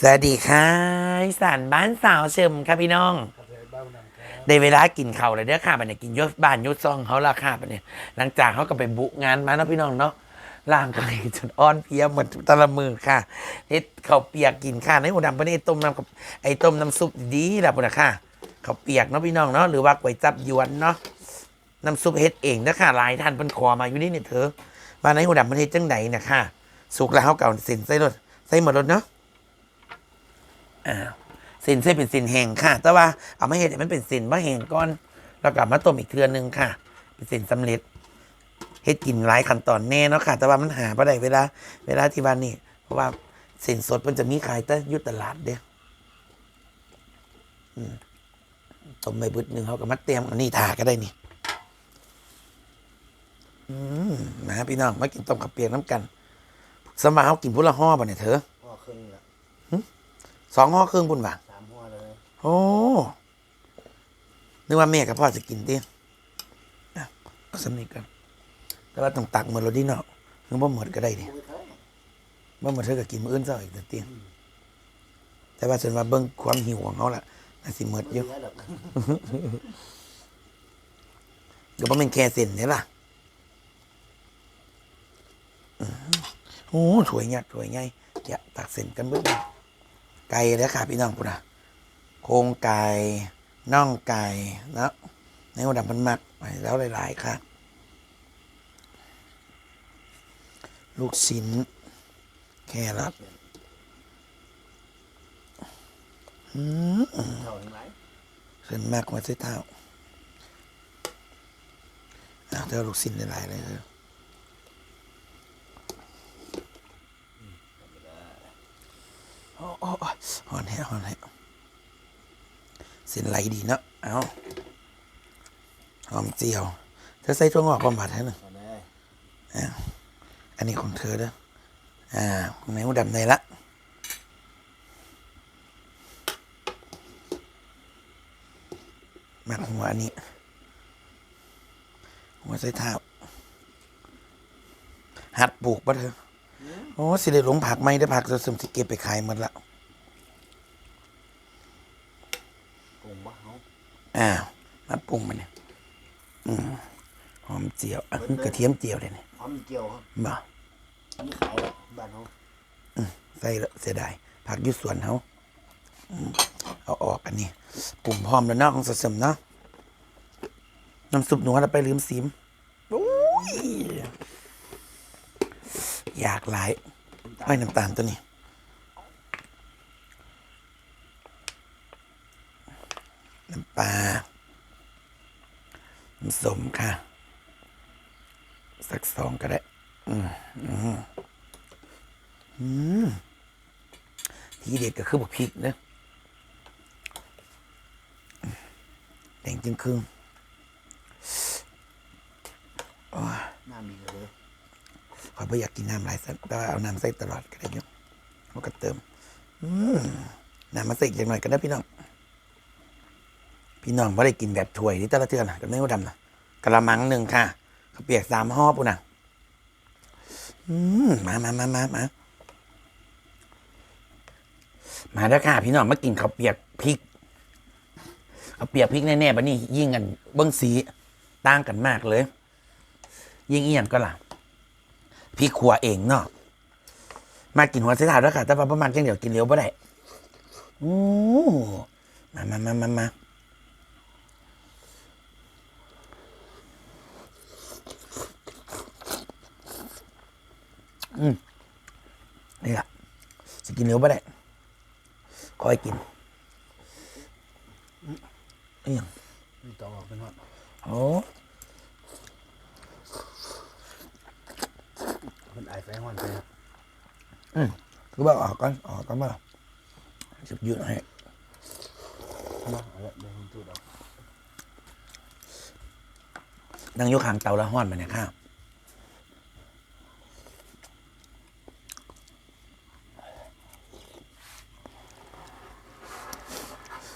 สวัสดีค่ะอีสานบ้านสาวเชิมค่ะพี่น้อง ได้เวลากินข้าวเลยเด้อค่ะบัดนี้กินยศบ้านยศซองเขาละค่ะบัดนี้หลังจากเขาก็ไปบุกงานมาเนาะพี่น้องเนาะร่างกายจนอ่อนเพลียหมดแตะละมือค่ะเฮ็ดข้าวเปียกกินค่ะในหัวดำเพิ่นไอ้ต้มน้ำกับไอ้ต้มน้ำซุปดีๆล่ะพุ่นน่ะค่ะข้าวเปียกเนาะพี่น้องเนาะหรือว่าก๋วยจับยวนเนาะน้ำซุปเฮ็ดเองนะค่ะหลายท่านเพิ่นขอมาอยู่นี่เนี่ยเถอะว่าในหัวดำเพิ่นเฮ็ดจังไดน่ะค่ะสุกแล้วเขาเก่าสินใส่รถใส่หมดรถเนาะ อ่าสินใส่เป็นสินแห้งค่ะ แต่ว่าเอามาเห็ดมันเป็นสินมาแห้งก่อนแล้วกลับมาต้มอีกเทือนึงค่ะ เป็นสินสำเร็จเฮ็ดกินหลายขั้นตอนแน่เนาะค่ะ แต่ว่ามันหาบ่ได้เวลา เวลาที่บ้านนี่เพราะว่าสินสดมันจะมีขายแต่ยุตลาดเด้อต้มไปบึดหนึ่งเขาก็มาเตรียมอันนี้ทาก็ได้นี่อืมมาพี่น้องมากินต้มกับเปียกน้ำกัน สมาเขากินพุละห่อป่ะเนี่ยเธอ สองห่อครึ่งพุ่นว่ะสามห่อเลยโอ้นึกว่าแม่กับพ่อจะกินดิอะเอาสำนีกัน แต่ว่าต้องตักหมดเราดิเนาะนึกว่าหมดก็ได้ดิมือเท่าว่าหมดเธอก็กินมื้ออื่นซะอีกแต่เตียงแต่ว่าส่วนว่าเบิ่งความหิวของเขาล่ะน่าสิหมดอยู่เยอะดอกก็บ่แม่นแค่เส้นนี่ล่ะอื้อหือโอ้สวยงามสวยไงเดี๋ยวตักเส้นกันเบิ่ง ไก่แล้วค่ะพี่น้องพุ่นนะโครงไก่น่องไก่นะในหัวดำมันมักไปแล้วหลาย ๆ ค่ะ ลูกชิ้นแครอทอืมเท่าทั้งหลายเส้นมากกว่าเส้นเท้าอ้าลูกชิ้นหลาย ๆ เลยเธอโอ้โอ้โอ้ หอนแฮะหอนแฮะเส้นไหลดีเนาะเอาหอมเจียว เธอใส่ถั่วงอกบำบัดให้หน่อยอันนี้ของเธอเด้ออ่าของนหัวดำในละหมักหัวอันนี้ หัวใส่เท้าหัดปลูกปะเธอ โอ้สิได้หลงผักไหมได้ผักจะซึมสิเก็บไปขายหมดละปรุงบ่เขาอ้าวมาปรุงมันเนี่ยอืมหอมเจียวอะกระเทียมเจียวเลยเนี่ยหอมเจียวครับบ่มีขายหรอกบ้านเขาใส่แล้วเสียดายผักอยุสวนเขาอืมเอาออกอันนี้ปรุงพร้อมแล้วเนาะของสดสมเนาะน้ำซุปหนูเราไปลืมซิมโอ้ย อยากหลายไอ้น้ำตาลตัวนี้น้ำปลาน้ำสมค่ะ สักสองก็ได้ อืมอืมอืมทีเด็ดก็คือบักพริกเนะแดงจึงครึ่งน้ำมีเลย ขอยไม่อยากกินน้ำหลายสักแต่ว่าเอาน้ำใส่ตลอดก็ได้ยอะมันก็เติมอืมน้ำมาใส่อีกอย่างหน่อยก็ได้พี่น้อง พี่น้องไม่ได้กินแบบถ้วยที่ต่ละเทือนนะกับเนื้อดำนะกระมังหนึ่งค่ะข้าเปียกสามห่อปุ่นะอืมมามามามามามาเด้อค่ะ พี่น้องมากินข้าวเปียกพริกข้าวเปียกพริกแน่ๆบัดนี้ยิ่งกันเบิ้งสีต่างกันมากเลย ยิ่งเอียงก็ล่ะ พริกขัวเองเนาะมากินหัวเสียถาด้วยค่ะแต่ว่าประมาณจังเดียวกินเร็วบ่ได้โอ้มามามามามาอืมนี่ล่ะจะกินเร็วบ่ได้คอยกินเอียงมีต่อออกเป็นหอดโอ้ มันไอไฟหอนไปครับคือว่าออกก่อนออกก่อนมาจะยืดให้มาเอาละเดี๋ยวผมตูดออกนั่งอยกหางเตาแล้วห้อนมาเนี่ยข้าว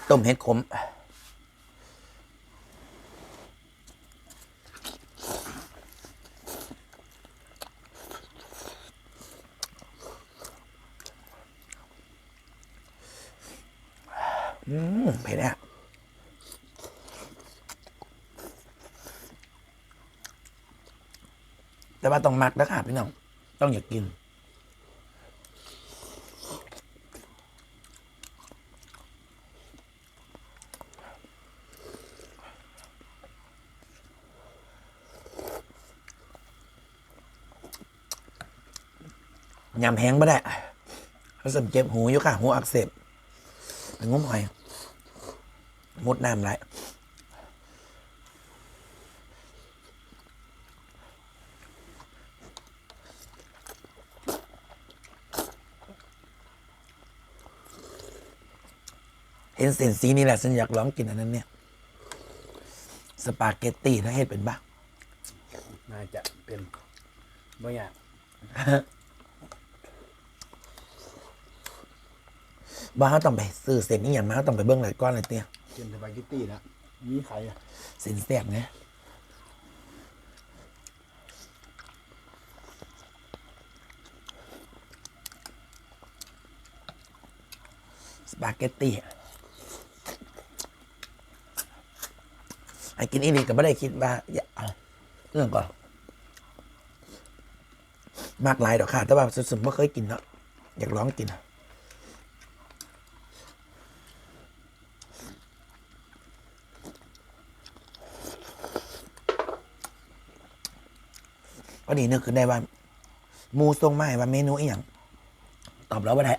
ต้มเห็ดขม อืมเผ็ดอะแต้องมักนะค่ะพี่น้อง ต้องอยากกิน ยำแห้งไม่ได้เขาสมเจ็บหูอยู่ค่ะ หูอักเสบเป็นงุ้มหอย มุดน้ำไร เห็นเส้นสีนี่แหละฉันอยากลองกินอันนั้นเนี่ย สปาเกตตีนะเห็ดเป็นบ้าน่าจะเป็นบางอย่างบ้าเขาต้องไปซื้อเส้นนี่อย่างมาเขาต้องไปเบิ้งหลายก้อนเลยเตี้ยกินสปาเกตตี้นะมีไข่อะเส้นแสบไงสปาเกตตี้ ไอ้กินอีนี่ก็ไม่ได้คิดว่าอย่าเอาเรื่องก่อนมากหลายดอกค่ะ แต่ว่าสุดๆไม่เคยกินเนาะอยากลองกินอะพอดีนึกขึ้นได้ว่ามูทรงไม้ว่าเมนูอีหยังตอบแล้วว่าได้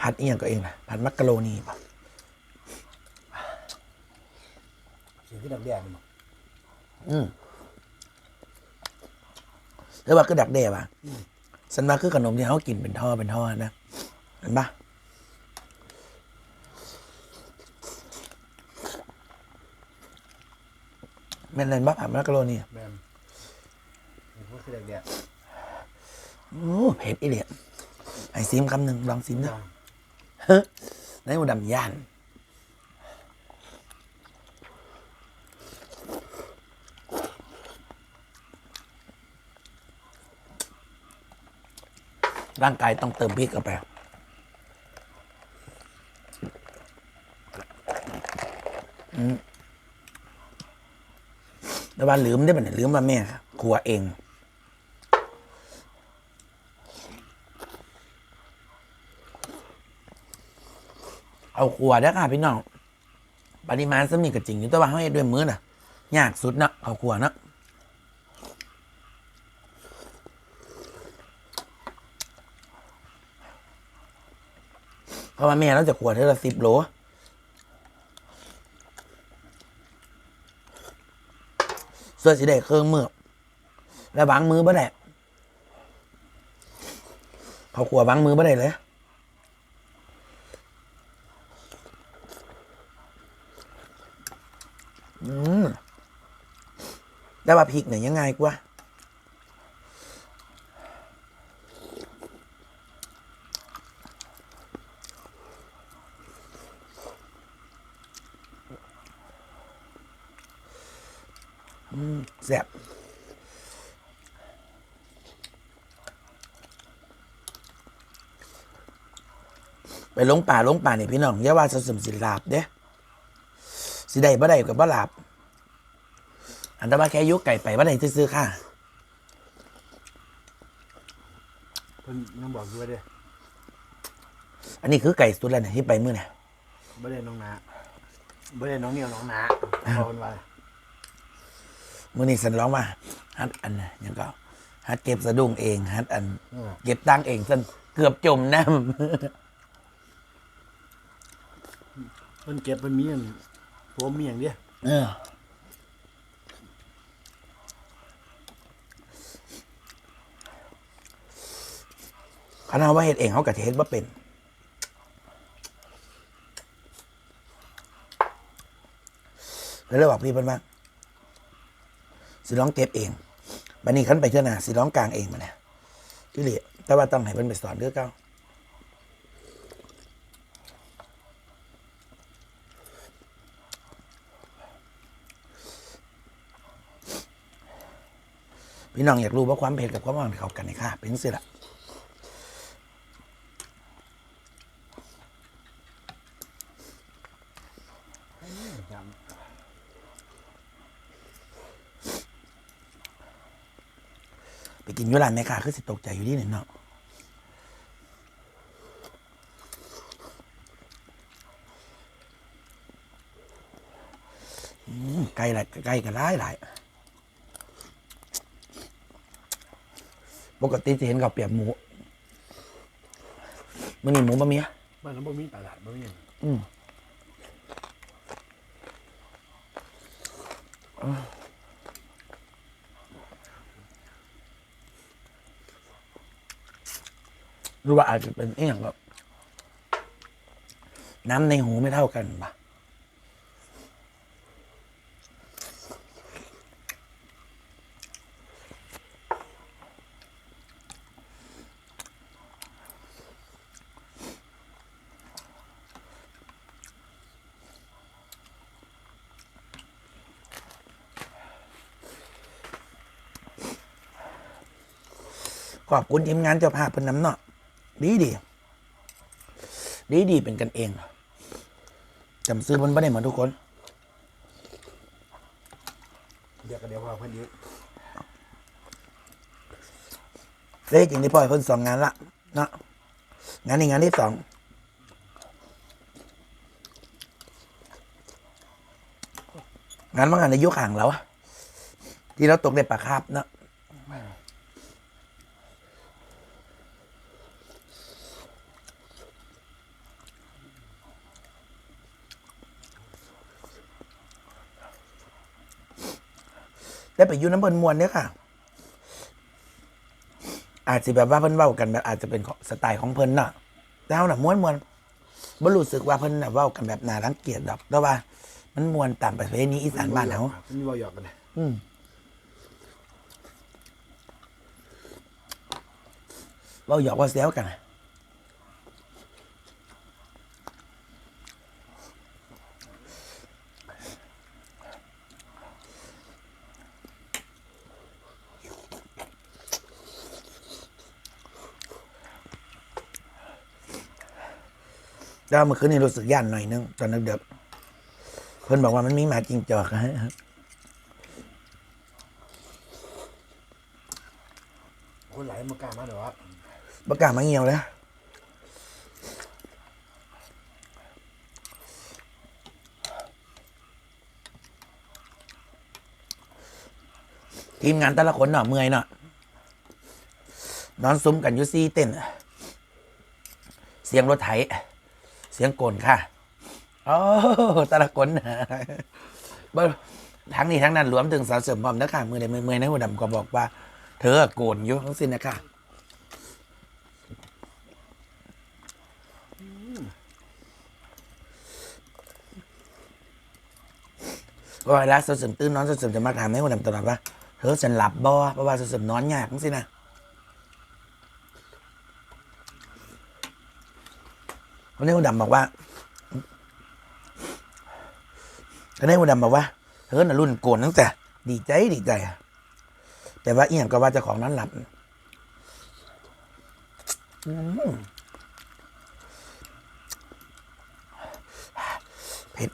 ผัดเอียงก็เองนะผัดมักกะโรนีป่ะเสียงที่ดังแดงนี่มั้งอืมหรือว่าคือดักเดว่ะฉันว่าคือขนมที่เขากินเป็นท่อเป็นท่อนะเห็นปะแม่นเล่นบ้าผัดมักกะโรนีแม่นมันก็คือดังแดงโอ้เผ็ดอีเดียไอ้ซิมคำหนึ่งลองซิมนะ ในหมูดำย่านร่างกายต้องเติมพริกเข้าไปแต่ว่าลืมได้ปะเนี่ยลืมว่าแม่ครัวเอง เอาขวดนะค่ะพี่น้อง ปริมาณสำนีกับจริงอยู่ต่ว่าให้ด้วยมือน่ะ ยากสุดนะเอาขวดนะเพราะว่าแม่เราจะขวดเท่าละสิบโลส่วนสิได้เครื่องมือแล้วบางมือบ่ได้เขาขวดบางมือบ่ได้เลย อืมแต่ว่าพริกเนี่ยยังไงกว่าอืมแซ่บไปลงป่าลงป่าเนี่ยพี่น้องอย่าว่าจะสมสิลาบเด้ สิได้บ่ได้กับบ่หลับอันตรายแค่ยุกไก่ไปบ่ได้ซื้อๆค่ะเพิ่นยังบอกอยู่ว่าเด้ออันนี้คือไก่สุดแล้วเนี่ยที่ไปมื้อเนี่ยบ่ได้น้องนาบ่ได้น้องเหนียวน้องนาบอกกันว่ามื้อนี้ฉันร้องว่าฮัดอันน่ะหยังก็ฮัดเก็บสะดุ้งเองฮัดอัน เออเก็บตังค์เองจนเกือบจมน้เพิ่นเก็บเพิ่นมีอัน ผมมีอย่างเดียวำเออคณะว่าเฮ็ดเองเขากะเฮ็ดว่าเป็นแล้วเลยบอกพี่เพิ่นว่าสิร้องเก็บเองบันนี้ขันไปเท่านาสิร้องกลางเองมาเนี่ยที่เหลือแต่ว่าต้องให้เพิ่นไปสอนเรื่องเก้า พี่น้องอยากรู้ว่าความเผ็ดกับความหวานเข้ากันไหมค่ะเป็นสิละไปกินยุรันไหมค่ะคือสิตกใจอยู่ที่หนึ่งเนาะไก่ละไก่กันหลายหลาย ปกติจะเห็นกับเปียบหมูมันนี่หมูบะเมียบ้านเราบ่มีตลาดบ่มีหยังอืมหรู้ว่าอาจจะเป็นเอี่ยงแบบน้ำในหูไม่เท่ากันปะ ขอบคุณทีมงานเจ้าภาพเป็นน้ำเนาะดีดีดีดีเป็นกันเองจำซื้อมันไม่ได้เหมือนทุกคนเดี๋ยวก็เดี๋ยวพอเพิ่นอีกได้จริงที่พ่อยเพิ่นสองงานละเนาะงานนี้งานที่สองงานว่างานในยุคห่างเราอะที่เราตกในปลาคาบเนาะ ได้ไปอยูน้ำเบินมวนเนี่ยค่ะ อาจจะแบบว่าเพิ่นเว้ากันแบบอาจจะเป็นของสไตล์ของเพิ่นเนาะแต่เอาน่ะม้วนมวนบ่รู้สึกว่าเพิ่นน่ะเว้ากันแบบน่ารังเกียจดอกแต่ว่า มันมวนตามประเพณีอีสานบ้านเฮามันมีบ่หยอกกันนะอืมเว้าหยอกว่าแซวกันอะ แล้วเมื่อคืนนี้รู้สึกย่านหน่อยนึงตอนดึกๆเพิ่นบอกว่ามันมีหมาจิงจอกนะฮะคนหลายบ่กล้ามาดอกประกาศมาเงียวเลยทีมงานแต่ละคนเนาะเมื่อยเนาะนอนซุ้มกันอยู่ซี่เต้น เสียงรถไถ เสียงโกนค่ะโอ้ต่ละคนนะเบิ่งทั้งนี้ทั้งนั้นรวมถึงสาวเสริมพร้อมนะคะมือใดมือเมื่อยนหัวดำก็บอกว่า เธอโกนอยู่ทั้งสิ้นนะคะเวลาสาวเสริมตื่นนอนสาวเสริมจะมาถามแม่หัวดำตลอดว่าเธอฉันหลับบ่เพราะว่าสาวเสริมนอนยากทั้งสิ้นนะ วันนี้หัวดำบอกว่าวันนี้หัวดำบอกว่าเธอน่ะรุ่นโกนตั้งแต่ ดีใจดีใจ แต่ว่าเอียงก็ว่าเจะของนั้นหลับเผ็ด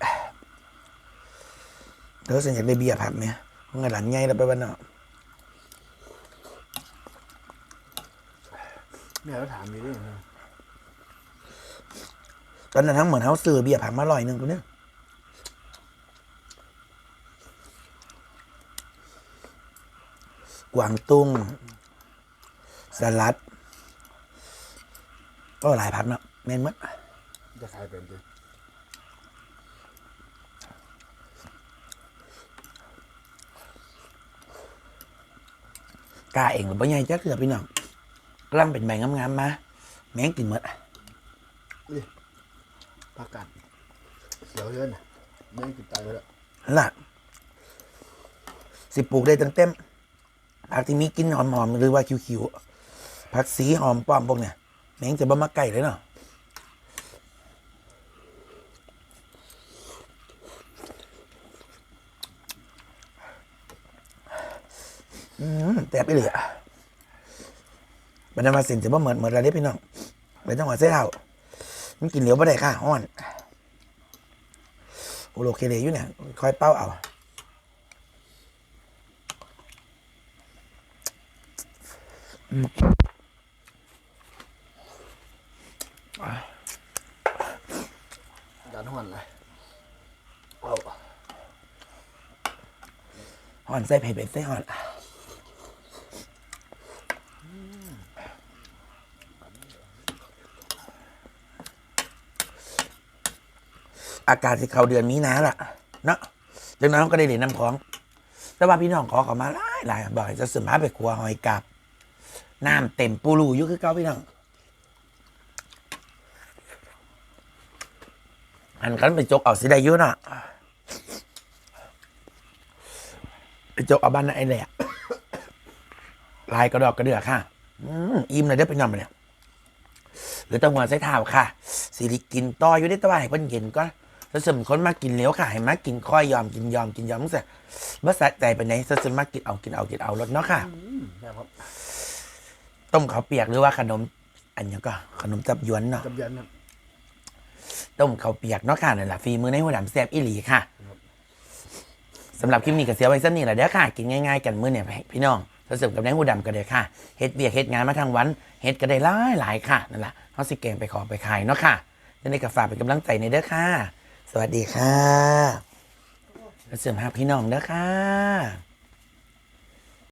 เธอสัญญากได้เบียร์ผับไหมเพราะงั้นหลานไงเราไปวันเนาะแม่เราถามอยู่ดิ ตอนนั้นทั้งเหมือนเขาซื้อเบียร์ผับมาลอยหนึ่งตัวเนี้ยกวางตุ้งสลัด ก็หลายผับเนาะแม่นมัดจะขายเป็นจิกล้าเองหรือเปล่าไงจักเกือพี่น้องกำลังเป็นใบงามๆมาแมงกินหมด ผักกัดเสียวเยอะน่ะแม่งติดตายไปแล้วนั่นล่ะ สิปลูกได้ตั้งเต็มผักที่มีกลินหอมๆหรือว่าคิวๆผักสีหอมป้อมพวกเนี่ยแม่งจะบ่มาใกล้เลยเนาะอืมแต่ไปเหลือมันจะมาสินจะบ่เหมือนเหมือนอะไรเด้พี่น้องไปจังหวัดเสียเท่า มันกินเหลียวบ่ได้ค่ะห้อนโอโลเคเลอยู่เนี่ยคอยเป้าเอาอดันหันเลยเอาห่อนใส่เผ็ดเผ็ดใส่ห่อนอ อากาศที่เขาเดือนมีนาล่ะเนาะจากนั้นก็ได้เหรียญน้ำของ แต่ว่าพี่น้องขอเขามาหลายหลายบ่อยจะสืบมาไปครัวหอยกับน้ำเต็มปูรูอยู่คือเก้าพี่น้องอันกันไปจกเอาสิได้ยุ่นาะไปจกเอาบ้านไอ้แหละลายกระดอกกระเดือกค่ะอืมอิ่มเลยได้อไปนำไปเนี่ยหรือตะหัวใส่เท้าค่ะสิริกินต่ออยู่ได้ตะวันให้เพิ่นเย็นก็ ถ้าสมคนมากินเหลวค่ะให้มากินค่อยยอมกินยอมกินยอมตั้งแต่เมื่อสะใจไปไหนถ้าสมมากินเอากินเอากินเอารถเนาะค่ะอืมแซ่บครับต้มข้าวเปียกหรือว่าขนม อันนี้ก็ขนมจับยวนเนาะจำยันครับต้มข้าวเปียกเนาะค่ะนั่นแหละฝีมือในหัวดำแซ่บอีหลีค่ะสำหรับคลิปนี้ก็เสียไว้สักนี่แหละเด้อค่ะ กินง่ายๆกันมื้อเนี่ยพี่น้องผสมกับในหัวดำก็ได้ค่ะเฮ็ดเบียกเฮ็ดงานมาทางวันเฮ็ดก็ได้หลายหลายๆค่ะนั่นแหละเฮาสิเก่งไปขอไปขายเนาะค่ะยังไงก็ฝากเป็นกำลังใจในเด้อค่ะ สวัสดีค่ะเสริมหาพี่น้องนะค่ะ